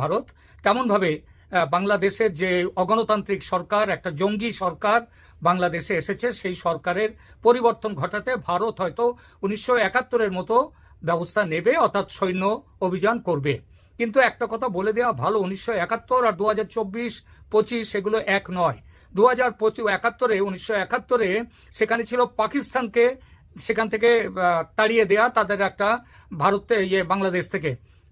ভারত। তেমনভাবে বাংলাদেশের যে অগণতান্ত্রিক সরকার, একটা জঙ্গি সরকার বাংলাদেশে এসেছে, সেই সরকারের পরিবর্তন ঘটাতে ভারত হয়তো উনিশশো একাত্তরের মতো ব্যবস্থা নেবে, অর্থাৎ সৈন্য অভিযান করবে। কিন্তু একটা কথা বলে দেওয়া ভালো, উনিশশো একাত্তর আর দু হাজার চব্বিশ, পঁচিশ সেগুলো এক নয়। দু হাজার পঁচিশ, একাত্তরে, উনিশশো একাত্তরে সেখানে ছিল পাকিস্তানকে, সেখান থেকে তাড়িয়ে দেয়া তাদের একটা ভারতে ইয়ে বাংলাদেশ থেকে।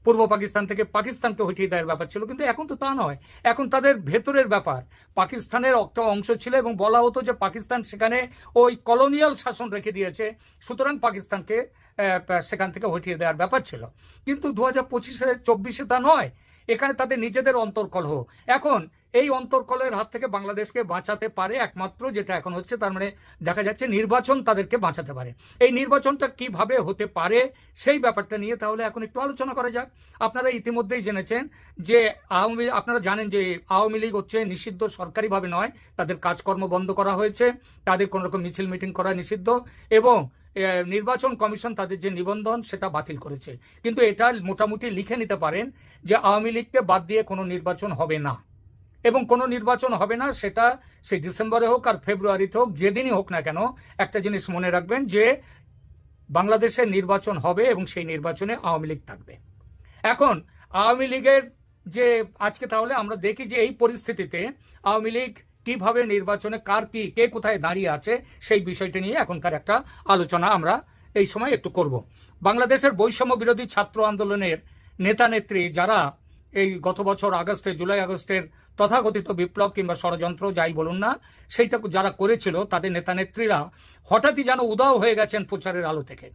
পূর্ব পাকিস্তান থেকে পাকিস্তানকে হটিয়ে দেওয়ার ব্যাপার ছিল, কিন্তু এখন তো তা নয়। এখন তাদের ভেতরের ব্যাপার। পাকিস্তানের একটা অংশ ছিল এবং বলা হতো যে পাকিস্তান সেখানে ওই কলোনিয়াল শাসন রেখে দিয়েছে, সুতরাং পাকিস্তানকে সেখান থেকে হটিয়ে দেওয়ার ব্যাপার ছিল। কিন্তু দু হাজার পঁচিশে, চব্বিশে তা নয়। এখানে তাদের নিজেদের অন্তর্কলহ। এখন এই অন্তর্কলের হাত থেকে বাংলাদেশকে বাঁচাতে পারে একমাত্র যেটা এখন হচ্ছে, তার মানে দেখা যাচ্ছে নির্বাচন তাদেরকে বাঁচাতে পারে। এই নির্বাচনটা কীভাবে হতে পারে সেই ব্যাপারটা নিয়ে তাহলে এখন একটু আলোচনা করা যাক। আপনারা ইতিমধ্যেই জেনেছেন যে আওয়ামী, আপনারা জানেন যে আওয়ামী লীগ হচ্ছে নিষিদ্ধ সরকারিভাবে নয়, তাদের কাজকর্ম বন্ধ করা হয়েছে, তাদের কোনো রকম মিছিল মিটিং করা নিষিদ্ধ এবং নির্বাচন কমিশন তাদের যে নিবন্ধন সেটা বাতিল করেছে। কিন্তু এটা মোটামুটি লিখে নিতে পারেন যে আওয়ামী লীগকে বাদ দিয়ে কোনো নির্বাচন হবে না। এবং কোনো নির্বাচন হবে না, সেটা সেই ডিসেম্বরে হোক আর ফেব্রুয়ারিতে হোক, যেদিনই হোক না কেন, একটা জিনিস মনে রাখবেন যে বাংলাদেশের নির্বাচন হবে এবং সেই নির্বাচনে আওয়ামী লীগ থাকবে। এখন আওয়ামী লীগের যে আজকে তাহলে আমরা দেখি যে এই পরিস্থিতিতে আওয়ামী লীগ কীভাবে নির্বাচনে কার কি, কে কোথায় দাঁড়িয়ে আছে, সেই বিষয়টি নিয়ে এখনকার একটা আলোচনা আমরা এই সময় একটু করব। বাংলাদেশের বৈষম্য বিরোধী ছাত্র আন্দোলনের নেতা নেত্রী যারা এই গত বছর আগস্টে, জুলাই আগস্টের তথাকথিত বিপ্লব কিংবা ষড়যন্ত্র যাই বলুন না, সেইটা যারা করেছিল, তাদের নেতা নেত্রীরা হঠাৎই যেন উদাও হয়ে গেছেন প্রচারের আলো থেকে।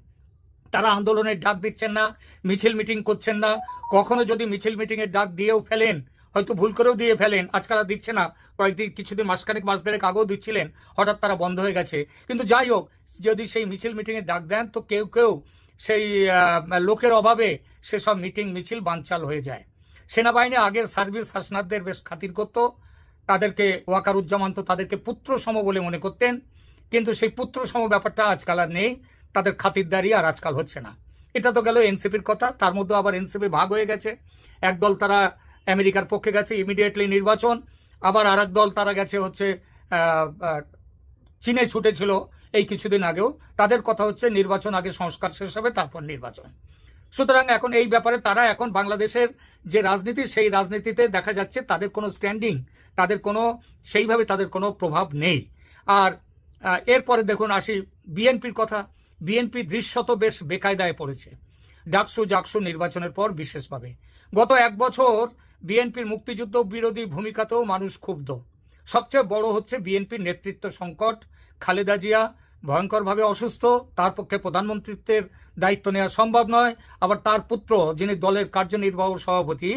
তারা আন্দোলনের ডাক দিচ্ছেন না, মিছিল মিটিং করছেন না, কখনো যদি মিছিল মিটিংয়ের ডাক দিয়েও ফেলেন, হয়তো ভুল করেও দিয়ে ফেলেন, আজকাল আর দিচ্ছে না, কয়েকদিন, কিছুদিন, মাসখানেক, মাস দেড়েক আগেও দিচ্ছিলেন, হঠাৎ তারা বন্ধ হয়ে গেছে। কিন্তু যাই হোক, যদি সেই মিছিল মিটিংয়ের ডাক দেন, তো কেউ কেউ সেই লোকের অভাবে সেসব মিটিং, মিছিল বানচাল হয়ে যায়। সেনাবাহিনী আগের সার্ভিস হাসনাদদের বেশ খাতির করত। তাদেরকে ওয়াকারুজ্জামান তো তাদেরকে পুত্র সম বলে মনে করতেন। কিন্তু সেই পুত্র সম ব্যাপারটা আজকাল আর নেই। তাদের খাতিরদারি আর আজকাল হচ্ছে না। এটা তো গেল এনসিপির কথা। তার মধ্যে আবার এনসিপি ভাগ হয়ে গেছে। একদল তারা আমেরিকার পক্ষে গেছে ইমিডিয়েটলি নির্বাচন। আবার আর দল তারা গেছে হচ্ছে চীনে ছুটেছিল এই কিছুদিন আগেও। তাদের কথা হচ্ছে নির্বাচন আগে সংস্কার শেষ হবে, তারপর নির্বাচন। সুতরাং এখন এই ব্যাপারে তারা এখন বাংলাদেশের যে রাজনীতি, সেই রাজনীতিতে দেখা যাচ্ছে তাদের কোনো স্ট্যান্ডিং তাদের কোনো, সেইভাবে তাদের কোনো প্রভাব নেই। আর এরপরে দেখুন আসি বিএনপির কথা। বিএনপি দৃশ্যত বেশ বেকায়দায় পড়েছে। ডাকসু জাকসু নির্বাচনের পর বিশেষভাবে। গত এক বছর বিএনপির মুক্তিযুদ্ধ বিরোধী ভূমিকাতেও মানুষ ক্ষুব্ধ। সবচেয়ে বড় হচ্ছে বিএনপির নেতৃত্ব সংকট, খালেদা জিয়া ভয়ঙ্করভাবে অসুস্থ, তার পক্ষে প্রধানমন্ত্রীত্বের দায়িত্ব নেওয়া সম্ভব নয়। আবার তার পুত্র, যিনি দলের কার্যনির্বাহ সভাপতি,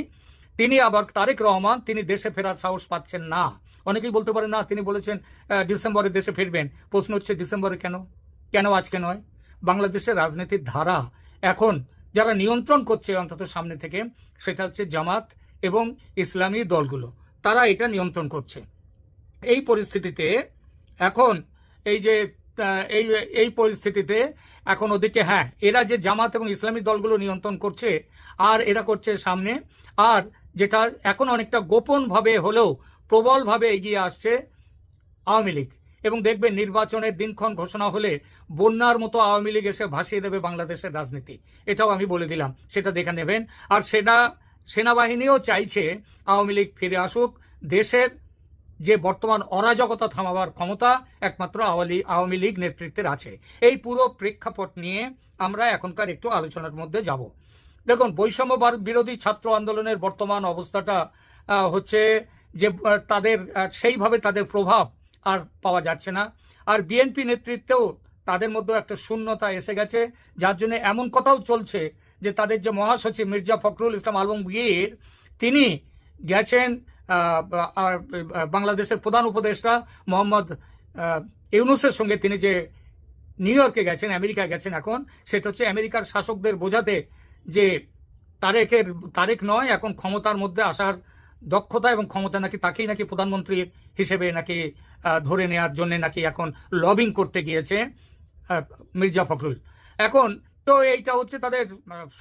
তিনি আবার তারেক রহমান, তিনি দেশে ফেরার সাহস পাচ্ছেন না। অনেকেই বলতে পারে, না, তিনি বলেছেন ডিসেম্বরে দেশে ফিরবেন। প্রশ্ন হচ্ছে, ডিসেম্বরে কেন? কেন আজকে নয়? বাংলাদেশের রাজনীতির ধারা এখন যারা নিয়ন্ত্রণ করছে অন্তত সামনে থেকে, সেটা হচ্ছে জামাত এবং ইসলামী দলগুলো। তারা এটা নিয়ন্ত্রণ করছে। এই পরিস্থিতিতে এখন এই যে এই এই পরিস্থিতিতে এখন ওদিকে হ্যাঁ এরা যে জামাত এবং ইসলামী দলগুলো নিয়ন্ত্রণ করছে, আর এরা করছে সামনে, আর যেটা এখন অনেকটা গোপনভাবে হলেও প্রবলভাবে এগিয়ে আসছে আওয়ামী লীগ। এবং দেখবেন নির্বাচনের দিনক্ষণ ঘোষণা হলে বন্যার মতো আওয়ামী লীগ এসে ভাসিয়ে দেবে বাংলাদেশের রাজনীতি। এটাও আমি বলে দিলাম, সেটা দেখে নেবেন। আর সেনা, সেনাবাহিনীও চাইছে আওয়ামী লীগ ফিরে আসুক, দেশের যে বর্তমান অরাজকতা থামাবার ক্ষমতা একমাত্র আওয়ামী লীগ নেতৃত্বের আছে। এই পুরো প্রেক্ষাপট নিয়ে আমরা এখনকার একটু আলোচনার মধ্যে যাব। দেখুন, বৈষম্য বিরোধী ছাত্র আন্দোলনের বর্তমান অবস্থাটা হচ্ছে যে তাদের সেইভাবে তাদের প্রভাব আর পাওয়া যাচ্ছে না। আর বিএনপি নেতৃত্বেও তাদের মধ্যে একটা শূন্যতা এসে গেছে, যার জন্য এমন কথাও চলছে যে, তাদের যে মহাসচিব মির্জা ফখরুল ইসলাম আলমগীর, তিনি গেছেন বাংলাদেশের প্রধান উপদেষ্টা মোহাম্মদ ইউনুসের সঙ্গে তিনি যে নিউ ইয়র্কে গেছেন আমেরিকা গেছেন এখন, সেটা হচ্ছে আমেরিকার শাসকদের বোঝাতে যে তারেকের তারেক নয়, এখন ক্ষমতার মধ্যে আসার দক্ষতা এবং ক্ষমতা নাকি তাকেই নাকি প্রধানমন্ত্রী হিসেবে নাকি ধরে নেওয়ার জন্য নাকি এখন লবিং করতে গিয়েছে মির্জা ফখরুল। এখন তো এইটা হচ্ছে তাদের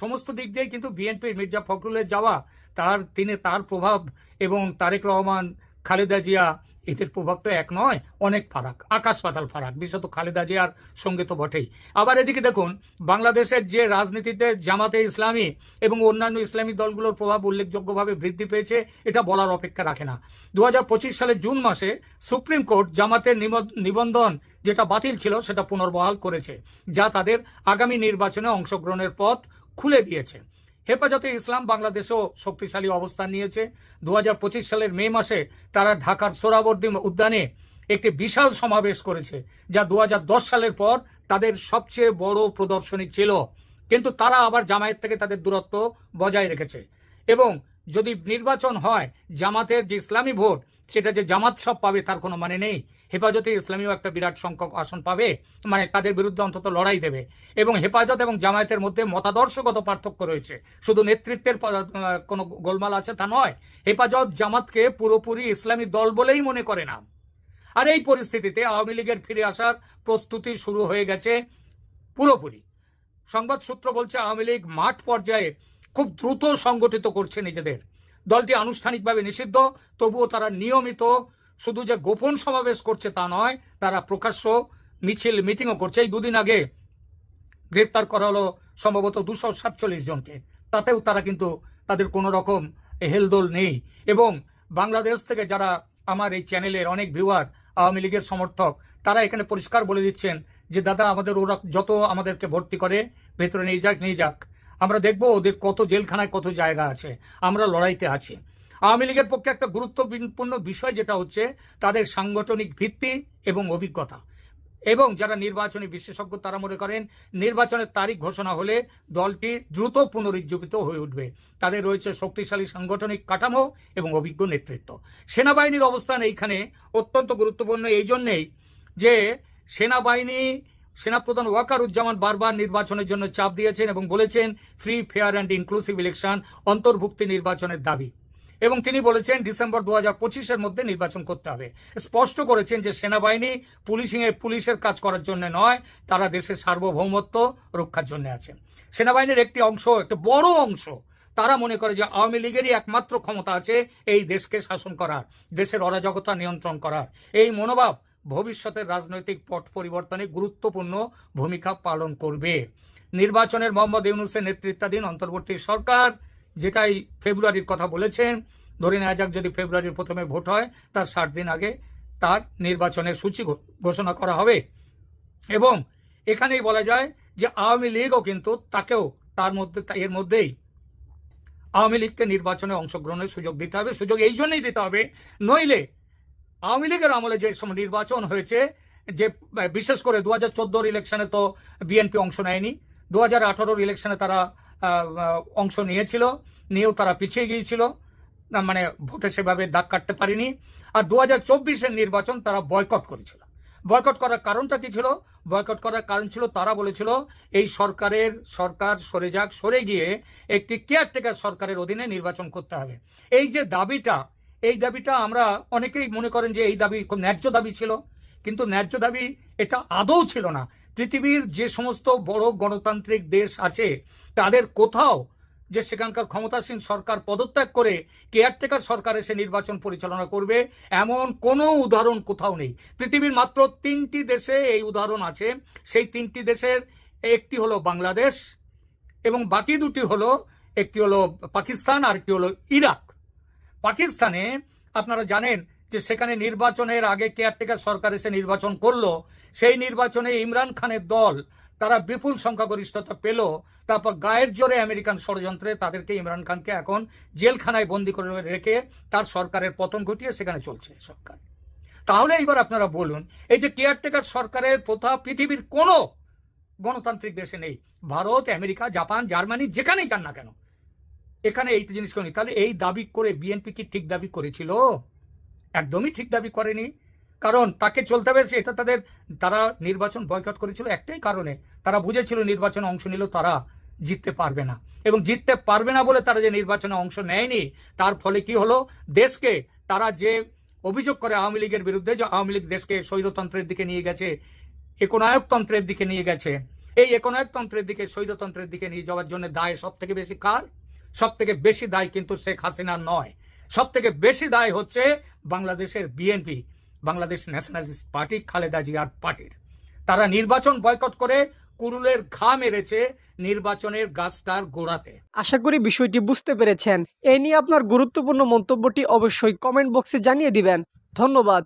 সমস্ত দিক দিয়ে কিন্তু বিএনপির মির্জা ফখরুলের যাওয়া, তার তিনি তার প্রভাব এবং তারেক রহমান, খালেদা জিয়া এদের প্রভাব তো এক নয়, অনেক ফারাক, আকাশ পাতাল ফারাক বিশেষত খালেদা জিয়ার সঙ্গে তো বটেই। আবার এদিকে দেখুন, বাংলাদেশের যে রাজনীতিতে জামাতে ইসলামী এবং অন্যান্য ইসলামী দলগুলোর প্রভাব উল্লেখযোগ্যভাবে বৃদ্ধি পেয়েছে, এটা বলার অপেক্ষা রাখে না। দু হাজার পঁচিশ সালের জুন মাসে সুপ্রিম কোর্ট জামাতের নিবন্ধ- নিবন্ধন যেটা বাতিল ছিল, সেটা পুনর্বহাল করেছে, যা তাদের আগামী নির্বাচনে অংশগ্রহণের পথ খুলে দিয়েছে। হেফাজতে ইসলাম বাংলাদেশেও শক্তিশালী অবস্থান নিয়েছে। দু হাজার পঁচিশ সালের মে মাসে তারা ঢাকার সোরাবর্দী উদ্যানে একটি বিশাল সমাবেশ করেছে, যা দু হাজার দশ সালের পর তাদের সবচেয়ে বড় প্রদর্শনী ছিল। কিন্তু তারা আবার জামায়াত থেকে তাদের দূরত্ব বজায় রেখেছে। এবং যদি নির্বাচন হয়, জামাতের যে ইসলামী ভোট সেটা যে জামাত সব পাবে তার কোনো মানে নেই। হেফাজতে ইসলামীও একটা বিরাট সংখ্যক আসন পাবে মানে তাদের বিরুদ্ধে অন্তত লড়াই দেবে। এবং হেফাজত এবং জামায়াতের মধ্যে মতাদর্শগত পার্থক্য রয়েছে। শুধু নেতৃত্বের কোনো গোলমাল আছে তা নয়, হেফাজত জামাতকে পুরোপুরি ইসলামী দল বলেই মনে করে না। আর এই পরিস্থিতিতে আওয়ামী লীগের ফিরে আসার প্রস্তুতি শুরু হয়ে গেছে পুরোপুরি। সংবাদ সূত্র বলছে, আওয়ামী লীগ মাঠ পর্যায়ে খুব দ্রুত সংগঠিত করছে নিজেদের। দলটি আনুষ্ঠানিকভাবে নিষিদ্ধ। তবুও তারা নিয়মিত শুধু যে গোপন সমাবেশ করছে তা নয়, তারা প্রকাশ্য মিছিল, মিটিংও করছে। এই দুদিন আগে গ্রেপ্তার করা হলো সম্ভবত দুশো সাতচল্লিশ জনকে। তাতেও তারা কিন্তু তাদের কোনো রকম হেলদোল নেই। এবং বাংলাদেশ থেকে যারা আমার এই চ্যানেলের অনেক ভিউয়ার আওয়ামী লীগের সমর্থক, তারা এখানে পরিষ্কার বলে দিচ্ছেন যে, দাদা, আমাদের ওরা যত আমাদেরকে ভর্তি করে, ভেতরে নিয়ে যাক নিয়ে যাক। আমরা দেখব ওদের কত জেলখানায় কত জায়গা আছে, আমরা লড়াইতে আছি। আওয়ামী লীগের পক্ষে একটা গুরুত্বপূর্ণ বিষয় যেটা হচ্ছে তাদের সাংগঠনিক ভিত্তি এবং অভিজ্ঞতা। এবং যারা নির্বাচনী বিশেষজ্ঞ তারা মনে করেন নির্বাচনের তারিখ ঘোষণা হলে দলটি দ্রুত পুনরুজ্জীবিত হয়ে উঠবে। তাদের রয়েছে শক্তিশালী সাংগঠনিক কাঠামো এবং অভিজ্ঞ নেতৃত্ব। সেনাবাহিনীর অবস্থান এইখানে অত্যন্ত গুরুত্বপূর্ণ। এই জন্যেই যে সেনাবাহিনী সেনাপ্রধান ওয়াকারুজ্জামান বারবার নির্বাচনের জন্য চাপ দিয়েছেন এবং বলেছেন free fair and inclusive election অন্তর্ভুক্তি নির্বাচনের দাবি। এবং তিনি বলেছেন ডিসেম্বর দু হাজার পঁচিশের মধ্যে নির্বাচন করতে হবে। স্পষ্ট করেছেন যে সেনাবাহিনী পুলিশিং এ পুলিশের কাজ করার জন্য নয়, তারা দেশের সার্বভৌমত্ব রক্ষার জন্য আছেন। সেনাবাহিনীর একটি অংশ, একটা বড় অংশ, তারা মনে করে যে আওয়ামী লীগেরই একমাত্র ক্ষমতা আছে এই দেশকে শাসন করার, দেশের অরাজকতা নিয়ন্ত্রণ করার। এই মনোভাব ভবিষ্যতের রাজনৈতিক পট পরিবর্তনে গুরুত্বপূর্ণ ভূমিকা পালন করবে। নির্বাচনের মোহাম্মদ ইউনুসের নেতৃত্বাধীন অন্তর্বর্তী সরকার, যেটাই ফেব্রুয়ারির কথা বলেছেন, ধরে নেওয়া যাক যদি ফেব্রুয়ারির প্রথমে ভোট হয়, তার ষাট দিন আগে তার নির্বাচনের সূচি ঘোষণা করা হবে। এবং এখানেই বলা যায় যে আওয়ামী লীগও কিন্তু তাকেও তার মধ্যে, এর মধ্যেই আওয়ামী লীগকে নির্বাচনে অংশগ্রহণের সুযোগ দিতে হবে। সুযোগ এই জন্যই দিতে হবে, নইলে আওয়ামী লীগের আমলে যে সময় নির্বাচন হয়েছে, যে বিশেষ করে দু হাজার চোদ্দোর ইলেকশনে তো বিএনপি অংশ নেয়নি। দু হাজার আঠারোর ইলেকশনে তারা অংশ নিয়েছিল, নিয়েও তারা পিছিয়ে গিয়েছিল। মানে ভোটে সেভাবে দাগ কাটতে পারেনি। আর দু হাজার চব্বিশের নির্বাচন তারা বয়কট করেছিল। বয়কট করার কারণটা কি ছিল? বয়কট করার কারণ ছিল, তারা বলেছিল, এই সরকারের, সরকার সরে যাক, সরে গিয়ে একটি কেয়ারটেকার সরকারের অধীনে নির্বাচন করতে হবে। এই যে দাবিটা এই দাবিটা আমরা অনেকেই মনে করেন যে এই দাবি খুব ন্যায্য দাবি ছিল, কিন্তু ন্যায্য দাবি এটা আদৌ ছিল না। পৃথিবীর যে সমস্ত বড় গণতান্ত্রিক দেশ আছে, তাদের কোথাও যে সেখানকার ক্ষমতাসীন সরকার পদত্যাগ করে কেয়ারটেকার সরকার এসে নির্বাচন পরিচালনা করবে, এমন কোনো উদাহরণ কোথাও নেই। পৃথিবীর মাত্র তিনটি দেশে এই উদাহরণ আছে। সেই তিনটি দেশের একটি হলো বাংলাদেশ এবং বাকি দুটি হলো, একটি হলো পাকিস্তান আর একটি হলো ইরাক। পাকিস্তানে আপনারা জানেন যে সেখানে নির্বাচনের আগে কেয়ারটেকার সরকার এসে নির্বাচন করল। সেই নির্বাচনে ইমরান খানের দল তারা বিপুল সংখ্যাগরিষ্ঠতা পেল। তারপর গায়ের জোরে আমেরিকান ষড়যন্ত্রে তাদেরকে ইমরান খানকে এখন জেলখানায় বন্দি করে রেখে তার সরকারের পতন ঘটিয়ে সেখানে চলছে সরকার। তাহলে এইবার আপনারা বলুন, এই যে কেয়ারটেকার সরকারের প্রথা পৃথিবীর কোনো গণতান্ত্রিক দেশে নেই। ভারত, আমেরিকা, জাপান, জার্মানি যেখানেই যান না কেন এখানে এই জিনিস করেনি। তাহলে এই দাবি করে বিএনপি কি ঠিক দাবি করেছিল? একদমই ঠিক দাবি করেনি। কারণ তাকে চলতে হবে এটা তাদের, তারা নির্বাচন বয়কট করেছিল একটাই কারণে। তারা বুঝেছিল নির্বাচনে অংশ নিলেও তারা জিততে পারবে না। এবং জিততে পারবে না বলে তারা যে নির্বাচনে অংশ নেয়নি, তার ফলে কি হলো? দেশকে তারা যে অভিযোগ করে আওয়ামী লীগের বিরুদ্ধে, যে আওয়ামী লীগ দেশকে স্বৈরতন্ত্রের দিকে নিয়ে গেছে, একনায়কতন্ত্রের দিকে নিয়ে গেছে। এই একনায়কতন্ত্রের দিকে, স্বৈরতন্ত্রের দিকে নিয়ে যাওয়ার জন্য দায় সব থেকে বেশি কার? সব থেকে বেশি দায় কিন্তু শেখ হাসিনার নয়। সব থেকে বেশি দায় হচ্ছে বাংলাদেশের BNP, Bangladesh nationalist party, Khaleda জিয়ার পার্টির। তারা নির্বাচন বয়কট করে কুরুলের ঘা মেরেছে নির্বাচনের গাছটার গোড়াতে। আশা করি বিষয়টি বুঝতে পেরেছেন। এ নিয়ে আপনার গুরুত্বপূর্ণ মন্তব্যটি অবশ্যই কমেন্ট বক্সে জানিয়ে দিবেন। ধন্যবাদ।